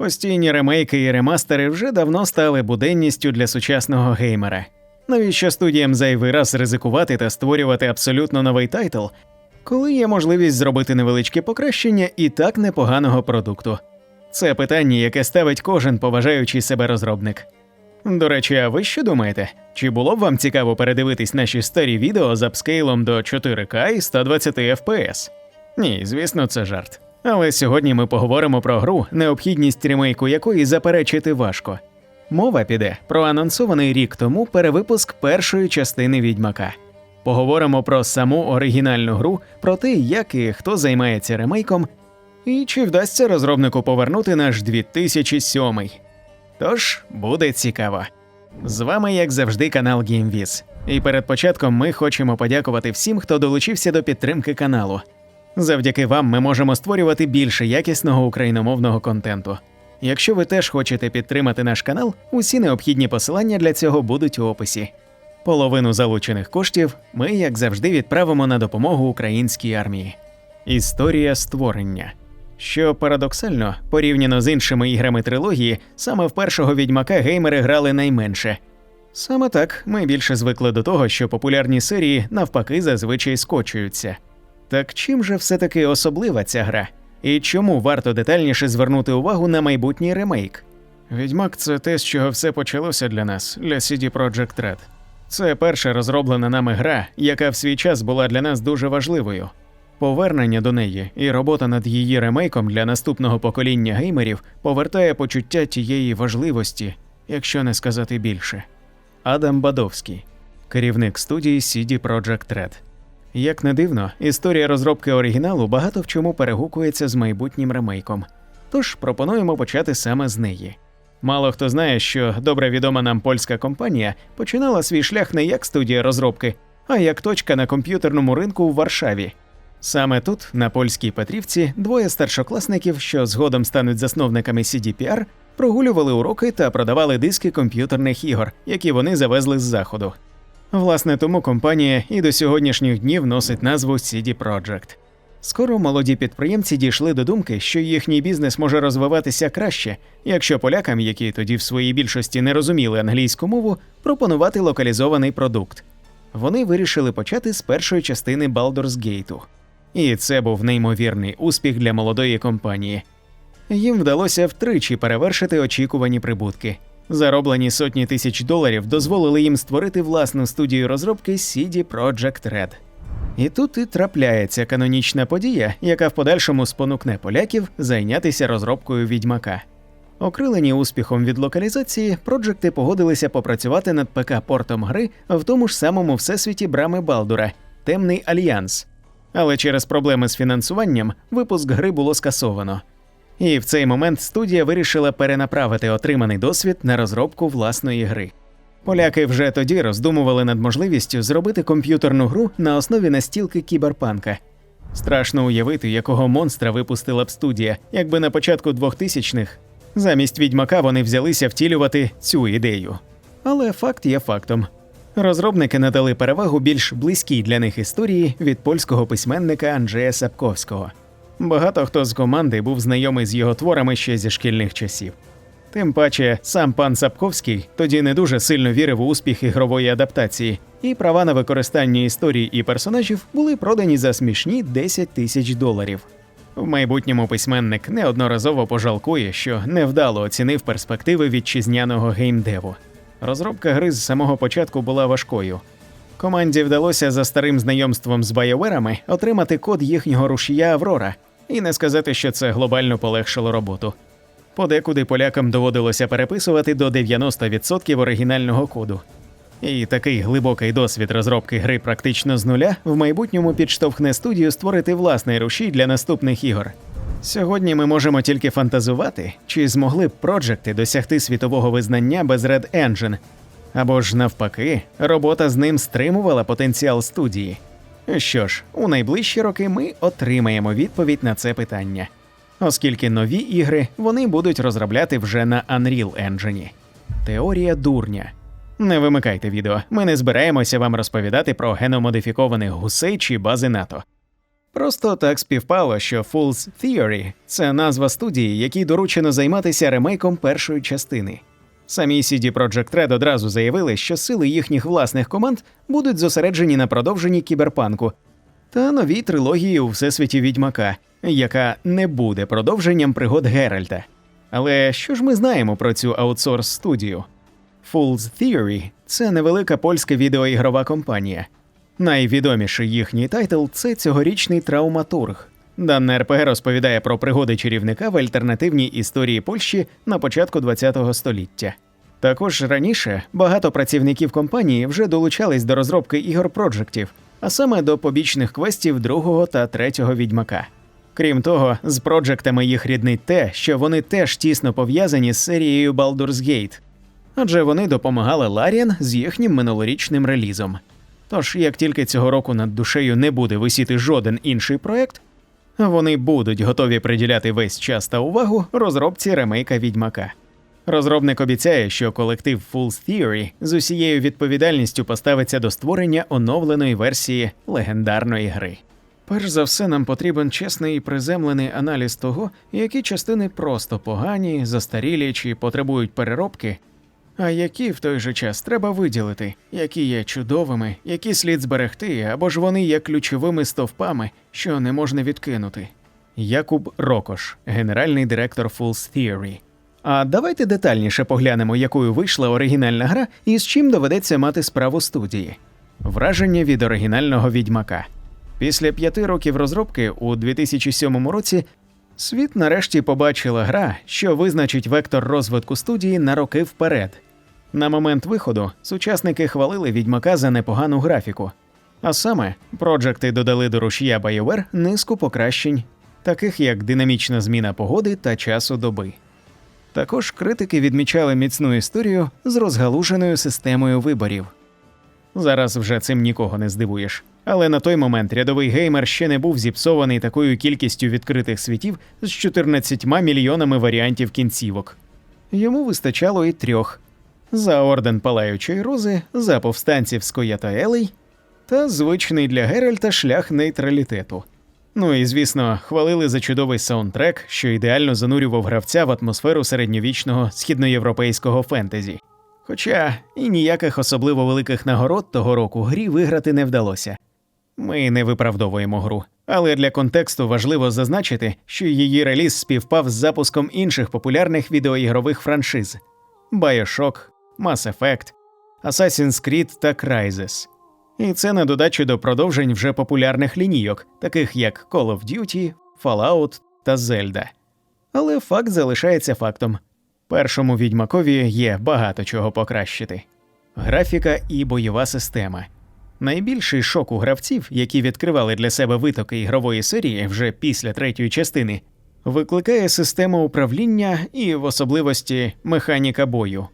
Постійні ремейки і ремастери вже давно стали буденністю для сучасного геймера. Навіщо студіям зайвий раз ризикувати та створювати абсолютно новий тайтл, коли є можливість зробити невеличке покращення і так непоганого продукту? Це питання, яке ставить кожен поважаючий себе розробник. До речі, а ви що думаєте? Чи було б вам цікаво передивитись наші старі відео з апскейлом до 4К і 120 FPS? Ні, звісно, це жарт. Але сьогодні ми поговоримо про гру, необхідність ремейку якої заперечити важко. Мова піде про анонсований рік тому перевипуск першої частини відьмака. Поговоримо про саму оригінальну гру, про те, як і хто займається ремейком, і чи вдасться розробнику повернути наш 2007. Тож буде цікаво. З вами, як завжди, канал GameViz. І перед початком ми хочемо подякувати всім, хто долучився до підтримки каналу. Завдяки вам ми можемо створювати більше якісного україномовного контенту. Якщо ви теж хочете підтримати наш канал, усі необхідні посилання для цього будуть у описі. Половину залучених коштів ми, як завжди, відправимо на допомогу українській армії. Історія створення. Що парадоксально, порівняно з іншими іграми трилогії, саме в першого відьмака геймери грали найменше. Саме так ми більше звикли до того, що популярні серії навпаки зазвичай скочуються. Так чим же все-таки особлива ця гра? І чому варто детальніше звернути увагу на майбутній ремейк? Відьмак це те, з чого все почалося для нас, для CD Projekt Red. Це перша розроблена нами гра, яка в свій час була для нас дуже важливою. Повернення до неї і робота над її ремейком для наступного покоління геймерів повертає почуття тієї важливості, якщо не сказати більше. Адам Бадовський, керівник студії CD Projekt Red. Як не дивно, історія розробки оригіналу багато в чому перегукується з майбутнім ремейком. Тож пропонуємо почати саме з неї. Мало хто знає, що добре відома нам польська компанія починала свій шлях не як студія розробки, а як точка на комп'ютерному ринку в Варшаві. Саме тут, на польській Петрівці, двоє старшокласників, що згодом стануть засновниками CDPR, прогулювали уроки та продавали диски комп'ютерних ігор, які вони завезли з заходу. Власне, тому компанія і до сьогоднішніх днів носить назву CD Projekt. Скоро молоді підприємці дійшли до думки, що їхній бізнес може розвиватися краще, якщо полякам, які тоді в своїй більшості не розуміли англійську мову, пропонувати локалізований продукт. Вони вирішили почати з першої частини Baldur's Gate. І це був неймовірний успіх для молодої компанії. Їм вдалося втричі перевершити очікувані прибутки. Зароблені сотні тисяч доларів дозволили їм створити власну студію розробки CD Projekt Red. І тут і трапляється канонічна подія, яка в подальшому спонукне поляків зайнятися розробкою відьмака. Окрилені успіхом від локалізації, проджекти погодилися попрацювати над ПК-портом гри в тому ж самому всесвіті брами Балдура Темний Альянс. Але через проблеми з фінансуванням випуск гри було скасовано. І в цей момент студія вирішила перенаправити отриманий досвід на розробку власної гри. Поляки вже тоді роздумували над можливістю зробити комп'ютерну гру на основі настілки кіберпанка. Страшно уявити, якого монстра випустила б студія, якби на початку 2000-х замість відьмака вони взялися втілювати цю ідею. Але факт є фактом. Розробники надали перевагу більш близькій для них історії від польського письменника Анджея Сапковського. Багато хто з команди був знайомий з його творами ще зі шкільних часів. Тим паче, сам пан Сапковський тоді не дуже сильно вірив у успіх ігрової адаптації, і права на використання історії і персонажів були продані за смішні 10 тисяч доларів. В майбутньому письменник неодноразово пожалкує, що невдало оцінив перспективи вітчизняного геймдеву. Розробка гри з самого початку була важкою. Команді вдалося за старим знайомством з байоверами отримати код їхнього рушія Аврора, і не сказати, що це глобально полегшило роботу. Подекуди полякам доводилося переписувати до 90% оригінального коду. І такий глибокий досвід розробки гри практично з нуля в майбутньому підштовхне студію створити власний рушій для наступних ігор. Сьогодні ми можемо тільки фантазувати, чи змогли б проджекти досягти світового визнання без Red Engine, або ж навпаки, робота з ним стримувала потенціал студії. Що ж, у найближчі роки ми отримаємо відповідь на це питання, оскільки нові ігри вони будуть розробляти вже на Unreal Engine. Теорія дурня. Не вимикайте відео. Ми не збираємося вам розповідати про геномодифікованих гусей чи бази НАТО. Просто так співпало, що Fool's Theory – це назва студії, якій доручено займатися ремейком першої частини. Самі CD Projekt Red одразу заявили, що сили їхніх власних команд будуть зосереджені на продовженні кіберпанку та новій трилогії у всесвіті відьмака, яка не буде продовженням пригод Геральта. Але що ж ми знаємо про цю аутсорс студію? Fool's Theory – це невелика польська відеоігрова компанія. Найвідоміший їхній тайтл це цьогорічний травматург. Дане РПГ розповідає про пригоди чарівника в альтернативній історії Польщі на початку ХХ століття. Також раніше багато працівників компанії вже долучались до розробки ігор проджектів, а саме до побічних квестів другого та третього відьмака. Крім того, з проджектами їх ріднить те, що вони теж тісно пов'язані з серією Baldur's Gate, адже вони допомагали Ларіан з їхнім минулорічним релізом. Тож, як тільки цього року над душею не буде висіти жоден інший проект, вони будуть готові приділяти весь час та увагу розробці ремейка відьмака. Розробник обіцяє, що колектив Fool's Theory з усією відповідальністю поставиться до створення оновленої версії легендарної гри. Перш за все, нам потрібен чесний і приземлений аналіз того, які частини просто погані, застарілі чи потребують переробки, а які в той же час треба виділити, які є чудовими, які слід зберегти, або ж вони є ключовими стовпами, що не можна відкинути. Якуб Рокош, генеральний директор Fool's Theory. А давайте детальніше поглянемо, якою вийшла оригінальна гра і з чим доведеться мати справу студії. Враження від оригінального відьмака. Після п'яти років розробки у 2007 році світ нарешті побачила гра, що визначить вектор розвитку студії на роки вперед. На момент виходу сучасники хвалили відьмака за непогану графіку. А саме, проджекти додали до рушія BioWare низку покращень, таких як динамічна зміна погоди та часу доби. Також критики відмічали міцну історію з розгалуженою системою виборів. Зараз вже цим нікого не здивуєш. Але на той момент рядовий геймер ще не був зіпсований такою кількістю відкритих світів з 14 мільйонами варіантів кінцівок. Йому вистачало і трьох: за орден Палаючої Рози, за повстанців з Коята Елей та звичний для Геральта шлях нейтралітету. Ну і звісно, хвалили за чудовий саундтрек, що ідеально занурював гравця в атмосферу середньовічного східноєвропейського фентезі. Хоча і ніяких особливо великих нагород того року грі виграти не вдалося. Ми не виправдовуємо гру, але для контексту важливо зазначити, що її реліз співпав з запуском інших популярних відеоігрових франшиз: Bioshock, Mass Effect, Assassin's Creed та Crysis. І це на додачу до продовжень вже популярних лінійок, таких як Call of Duty, Fallout та Zelda. Але факт залишається фактом. Першому відьмакові є багато чого покращити. Графіка і бойова система. Найбільший шок у гравців, які відкривали для себе витоки ігрової серії вже після третьої частини, викликає система управління і в особливості механіка бою.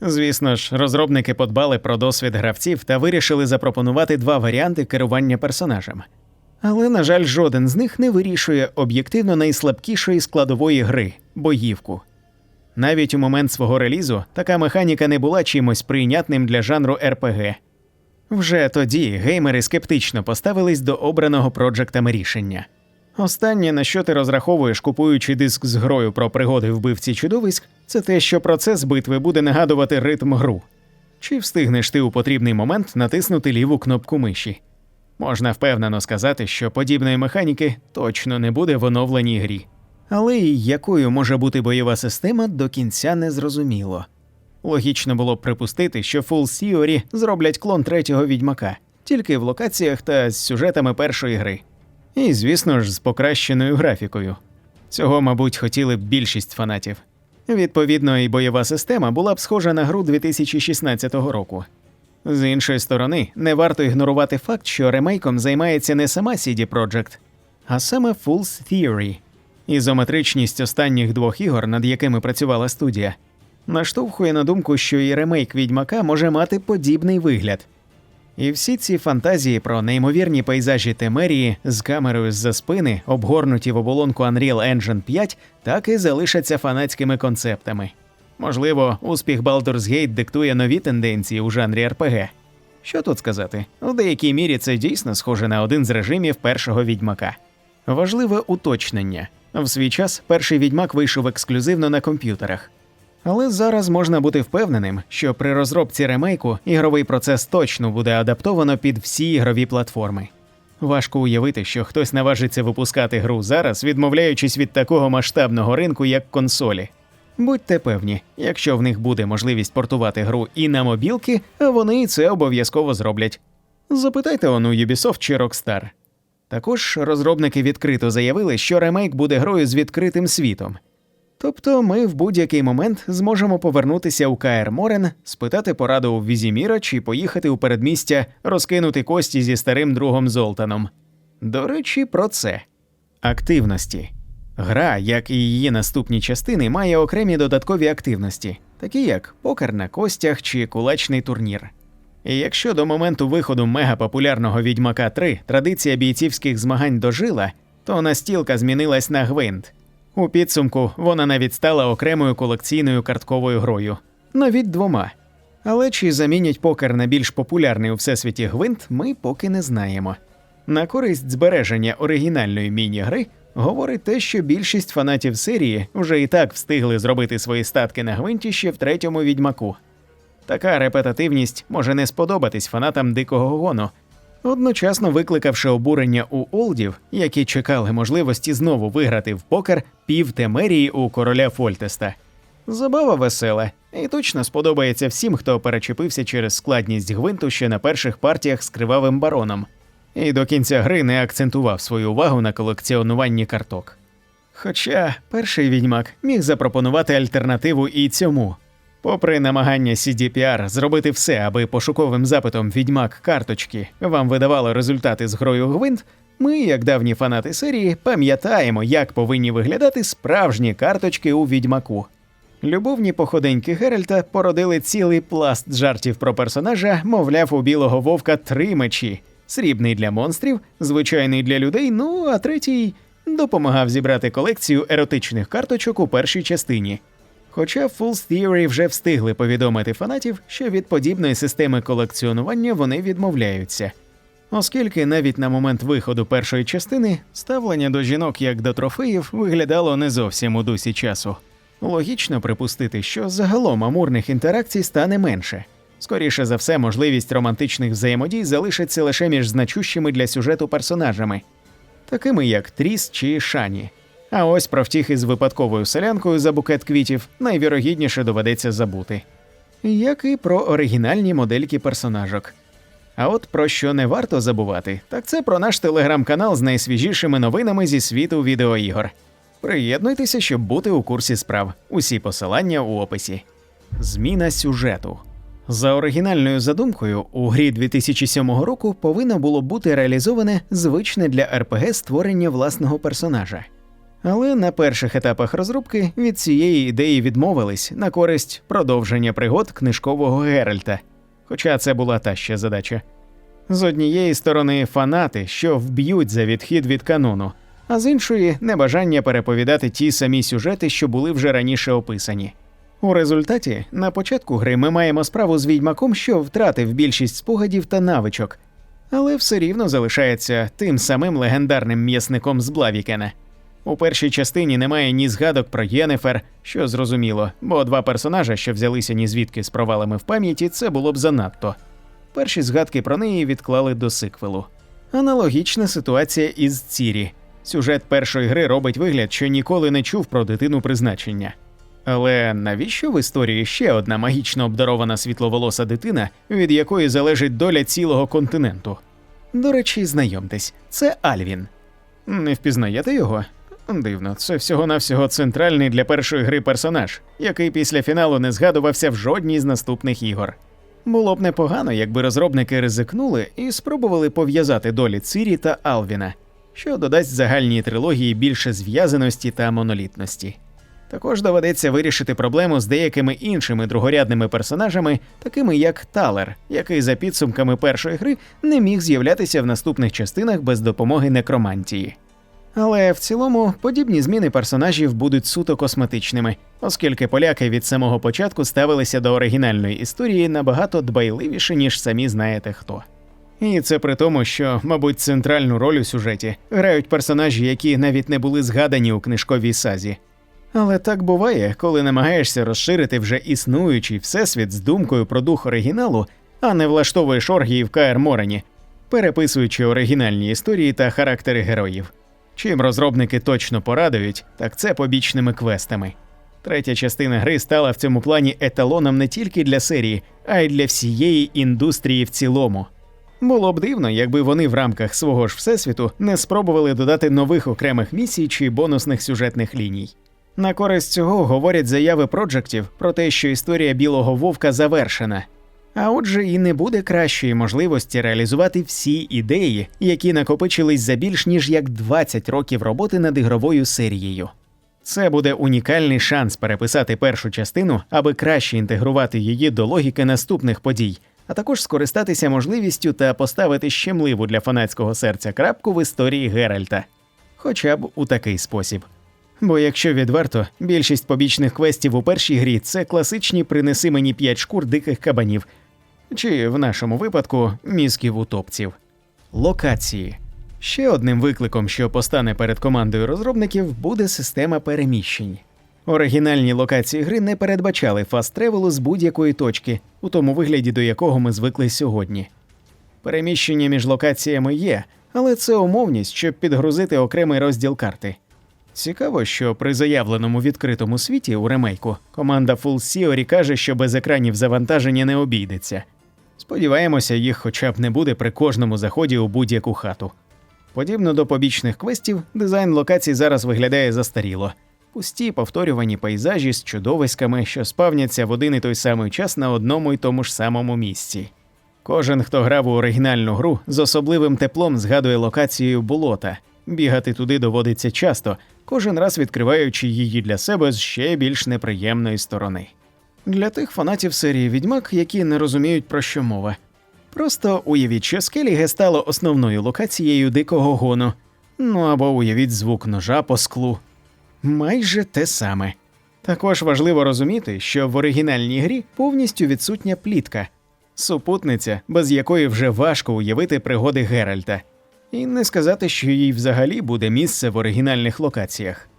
Звісно ж, розробники подбали про досвід гравців та вирішили запропонувати два варіанти керування персонажем. Але, на жаль, жоден з них не вирішує об'єктивно найслабкішої складової гри боївку. Навіть у момент свого релізу така механіка не була чимось прийнятним для жанру RPG. Вже тоді геймери скептично поставились до обраного проджектами рішення. Останнє, на що ти розраховуєш, купуючи диск з грою про пригоди вбивці чудовиськ, це те, що процес битви буде нагадувати ритм гру. Чи встигнеш ти у потрібний момент натиснути ліву кнопку миші? Можна впевнено сказати, що подібної механіки точно не буде в оновленій грі. Але і якою може бути бойова система до кінця не зрозуміло. Логічно було б припустити, що Full Theory зроблять клон третього відьмака, тільки в локаціях та з сюжетами першої гри. І, звісно ж, з покращеною графікою. Цього, мабуть, хотіли б більшість фанатів. Відповідно, і бойова система була б схожа на гру 2016 року. З іншої сторони, не варто ігнорувати факт, що ремейком займається не сама CD Projekt, а саме Fool's Theory. Ізометричність останніх двох ігор, над якими працювала студія, наштовхує на думку, що і ремейк відьмака може мати подібний вигляд. І всі ці фантазії про неймовірні пейзажі Темерії з камерою з-за спини, обгорнуті в оболонку Unreal Engine 5, так і залишаться фанатськими концептами. Можливо, успіх Baldur's Gate диктує нові тенденції у жанрі RPG. Що тут сказати? У деякій мірі це дійсно схоже на один з режимів першого відьмака. Важливе уточнення. В свій час перший відьмак вийшов ексклюзивно на комп'ютерах. Але зараз можна бути впевненим, що при розробці ремейку ігровий процес точно буде адаптовано під всі ігрові платформи. Важко уявити, що хтось наважиться випускати гру зараз, відмовляючись від такого масштабного ринку, як консолі. Будьте певні, якщо в них буде можливість портувати гру і на мобілки, вони це обов'язково зроблять. Запитайте он у Ubisoft чи Rockstar. Також розробники відкрито заявили, що ремейк буде грою з відкритим світом. Тобто ми в будь-який момент зможемо повернутися у КР Морен, спитати пораду у Візіміра чи поїхати у передмістя розкинути кості зі старим другом Золтаном. До речі, про це активності. Гра, як і її наступні частини, має окремі додаткові активності, такі як покер на костях чи кулачний турнір. І якщо до моменту виходу мегапопулярного Відьмака 3 традиція бійцівських змагань дожила, то настілка змінилась на гвинт. У підсумку вона навіть стала окремою колекційною картковою грою, навіть двома. Але чи замінять покер на більш популярний у всесвіті гвинт, ми поки не знаємо. На користь збереження оригінальної міні-гри говорить те, що більшість фанатів серії вже і так встигли зробити свої статки на гвинті ще в третьому відьмаку. Така репетативність може не сподобатись фанатам дикого гону, одночасно викликавши обурення у олдів, які чекали можливості знову виграти в покер пів темерії у короля Фольтеста. Забава весела, і точно сподобається всім, хто перечепився через складність гвинту ще на перших партіях з кривавим бароном, і до кінця гри не акцентував свою увагу на колекціонуванні карток. Хоча перший відьмак міг запропонувати альтернативу і цьому. Попри намагання CDPR зробити все, аби пошуковим запитом відьмак карточки вам видавало результати з грою Гвинт, ми, як давні фанати серії, пам'ятаємо, як повинні виглядати справжні карточки у відьмаку. Любовні походеньки Геральта породили цілий пласт жартів про персонажа, мовляв, у білого вовка три мечі: срібний для монстрів, звичайний для людей, ну а третій допомагав зібрати колекцію еротичних карточок у першій частині. Хоча Fools Theory вже встигли повідомити фанатів, що від подібної системи колекціонування вони відмовляються. Оскільки навіть на момент виходу першої частини ставлення до жінок як до трофеїв виглядало не зовсім у дусі часу. Логічно припустити, що загалом амурних інтеракцій стане менше. Скоріше за все, можливість романтичних взаємодій залишиться лише між значущими для сюжету персонажами, такими як Тріс чи Шані. А ось про втіхи з випадковою селянкою за букет квітів найвірогідніше доведеться забути. Як і про оригінальні модельки персонажок. А от про що не варто забувати, так це про наш телеграм-канал з найсвіжішими новинами зі світу відеоігор. Приєднуйтеся, щоб бути у курсі справ. Усі посилання у описі. Зміна сюжету. За оригінальною задумкою, у грі 2007 року повинно було бути реалізоване звичне для РПГ створення власного персонажа. Але на перших етапах розробки від цієї ідеї відмовились на користь продовження пригод книжкового Геральта, хоча це була та ще задача. З однієї сторони фанати, що вб'ють за відхід від канону, а з іншої небажання переповідати ті самі сюжети, що були вже раніше описані. У результаті на початку гри ми маємо справу з відьмаком, що втратив більшість спогадів та навичок, але все рівно залишається тим самим легендарним м'ясником з Блавікена. У першій частині немає ні згадок про Єнефер, що зрозуміло, бо два персонажа, що взялися ні звідки з провалами в пам'яті, це було б занадто. Перші згадки про неї відклали до сиквелу. Аналогічна ситуація із Цірі. Сюжет першої гри робить вигляд, що ніколи не чув про дитину призначення. Але навіщо в історії ще одна магічно обдарована світловолоса дитина, від якої залежить доля цілого континенту? До речі, знайомтесь, це Альвін. Не впізнаєте його? Дивно, це всього-навсього центральний для першої гри персонаж, який після фіналу не згадувався в жодній з наступних ігор. Було б непогано, якби розробники ризикнули і спробували пов'язати долі Цирі та Алвіна, що додасть загальній трилогії більше зв'язаності та монолітності. Також доведеться вирішити проблему з деякими іншими другорядними персонажами, такими як Талер, який за підсумками першої гри не міг з'являтися в наступних частинах без допомоги некромантії. Але в цілому подібні зміни персонажів будуть суто косметичними, оскільки поляки від самого початку ставилися до оригінальної історії набагато дбайливіше, ніж самі знаєте хто. І це при тому, що, мабуть, центральну роль у сюжеті грають персонажі, які навіть не були згадані у книжковій сазі. Але так буває, коли намагаєшся розширити вже існуючий всесвіт з думкою про дух оригіналу, а не влаштовуєш оргії в Каер Морені, переписуючи оригінальні історії та характери героїв. Чим розробники точно порадують, так це побічними квестами. Третя частина гри стала в цьому плані еталоном не тільки для серії, а й для всієї індустрії в цілому. Було б дивно, якби вони в рамках свого ж всесвіту не спробували додати нових окремих місій чи бонусних сюжетних ліній. На користь цього говорять заяви проджектів про те, що історія білого вовка завершена. А отже, і не буде кращої можливості реалізувати всі ідеї, які накопичились за більш ніж як 20 років роботи над ігровою серією. Це буде унікальний шанс переписати першу частину, аби краще інтегрувати її до логіки наступних подій, а також скористатися можливістю та поставити щемливу для фанатського серця крапку в історії Геральта, хоча б у такий спосіб. Бо якщо відверто, більшість побічних квестів у першій грі це класичні принеси мені п'ять шкур диких кабанів, чи в нашому випадку мізків утопців. Локації. Ще одним викликом, що постане перед командою розробників, буде система переміщень. Оригінальні локації гри не передбачали фаст-тревелу з будь-якої точки, у тому вигляді, до якого ми звикли сьогодні. Переміщення між локаціями є, але це умовність, щоб підгрузити окремий розділ карти. Цікаво, що при заявленому відкритому світі у ремейку команда Full Theory каже, що без екранів завантаження не обійдеться. Сподіваємося, їх хоча б не буде при кожному заході у будь-яку хату. Подібно до побічних квестів, дизайн локацій зараз виглядає застаріло. Пусті повторювані пейзажі з чудовиськами, що спавняться в один і той самий час на одному й тому ж самому місці. Кожен, хто грав у оригінальну гру, з особливим теплом згадує локацією болота. Бігати туди доводиться часто, кожен раз відкриваючи її для себе з ще більш неприємної сторони. Для тих фанатів серії Відьмак, які не розуміють про що мова. Просто уявіть, що Скеліге стало основною локацією дикого гону. Ну або уявіть звук ножа по склу. Майже те саме. Також важливо розуміти, що в оригінальній грі повністю відсутня плітка, супутниця, без якої вже важко уявити пригоди Геральта, і не сказати, що їй взагалі буде місце в оригінальних локаціях.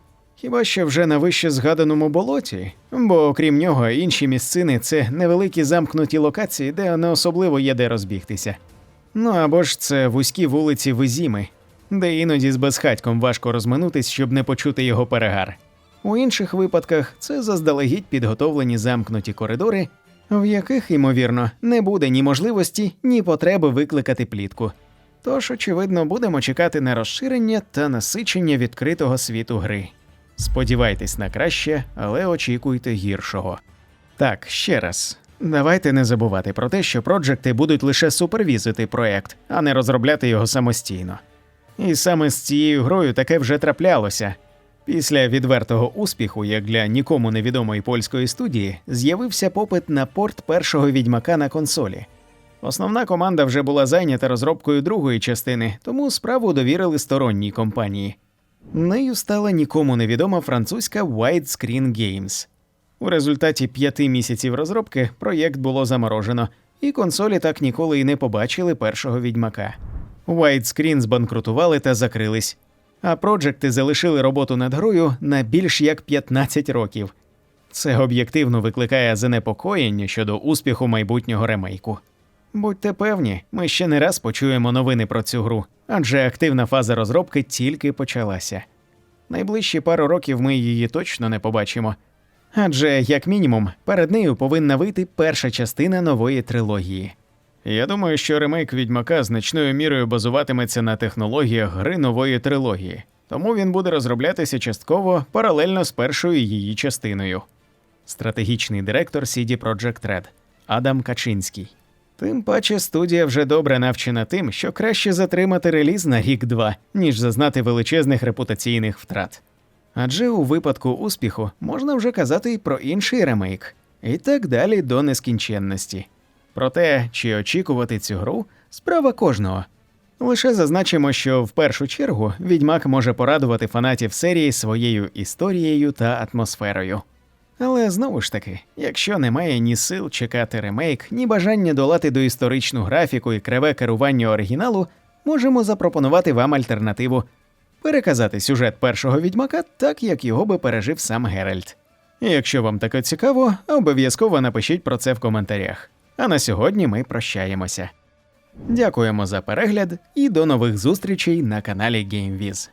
Хіба що вже на вище згаданому болоті, бо окрім нього інші місцини це невеликі замкнуті локації, де не особливо є де розбігтися. Ну або ж це вузькі вулиці Визіми, де іноді з безхатьком важко розминутись, щоб не почути його перегар. У інших випадках це заздалегідь підготовлені замкнуті коридори, в яких, ймовірно, не буде ні можливості, ні потреби викликати плітку. Тож, очевидно, будемо чекати на розширення та насичення відкритого світу гри. Сподівайтесь на краще, але очікуйте гіршого. Так, ще раз. Давайте не забувати про те, що проджекти будуть лише супервізити проект, а не розробляти його самостійно. І саме з цією грою таке вже траплялося. Після відвертого успіху, як для нікому невідомої польської студії, з'явився попит на порт першого відьмака на консолі. Основна команда вже була зайнята розробкою другої частини, тому справу довірили сторонній компанії. Нею стала нікому невідома французька Widescreen Games. У результаті п'яти місяців розробки проєкт було заморожено, і консолі так ніколи й не побачили першого відьмака. Widescreen збанкрутували та закрились, а проджекти залишили роботу над грою на більш як 15 років. Це об'єктивно викликає занепокоєння щодо успіху майбутнього ремейку. Будьте певні, ми ще не раз почуємо новини про цю гру, адже активна фаза розробки тільки почалася. Найближчі пару років ми її точно не побачимо. Адже, як мінімум, перед нею повинна вийти перша частина нової трилогії. Я думаю, що ремейк відьмака значною мірою базуватиметься на технологіях гри нової трилогії, тому він буде розроблятися частково паралельно з першою її частиною. Стратегічний директор CD Projekt Red Адам Качинський. Тим паче студія вже добре навчена тим, що краще затримати реліз на рік-два, ніж зазнати величезних репутаційних втрат. Адже у випадку успіху можна вже казати й про інший ремейк, і так далі до нескінченності. Про те, чи очікувати цю гру, справа кожного. Лише зазначимо, що в першу чергу відьмак може порадувати фанатів серії своєю історією та атмосферою. Але знову ж таки, якщо немає ні сил чекати ремейк, ні бажання долати доісторичну графіку і криве керування оригіналу, можемо запропонувати вам альтернативу переказати сюжет першого відьмака так, як його би пережив сам Геральт. І якщо вам таке цікаво, обов'язково напишіть про це в коментарях. А на сьогодні ми прощаємося. Дякуємо за перегляд і до нових зустрічей на каналі GameViz.